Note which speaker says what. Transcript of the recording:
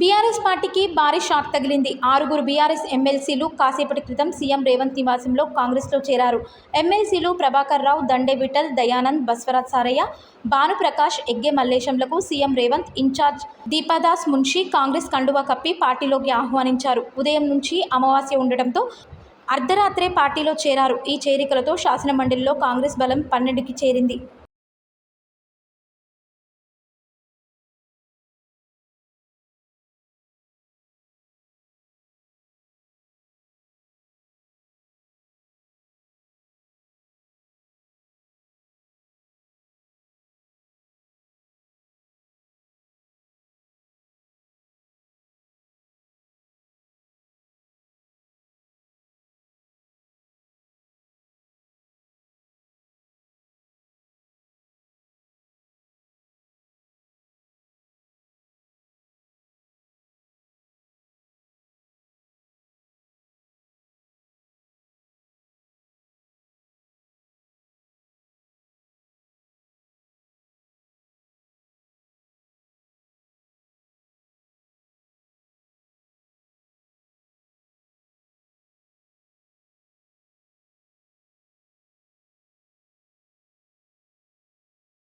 Speaker 1: BRS పార్టీకి భారీ shock తగిలింది. ఆరుగురు బీఆర్ఎస్ ఎమ్మెల్సీలు కాసేపటి క్రితం సీఎం రేవంత్ నివాసంలో కాంగ్రెస్లో చేరారు. ఎమ్మెల్సీలు Prabhakar Rao Dande Vithal Dayanand Baswaraj Sarayya Bhanuprakash Egge మల్లేశంలకు CM Revanth in charge Deepadas Munshi Congress కండువా కప్పి పార్టీలోకి ఆహ్వానించారు. ఉదయం నుంచి అమావాస్య ఉండటంతో అర్ధరాత్రే పార్టీలో చేరారు. ఈ చేరికలతో శాసనమండలిలో కాంగ్రెస్ బలం పన్నెండుకి చేరింది.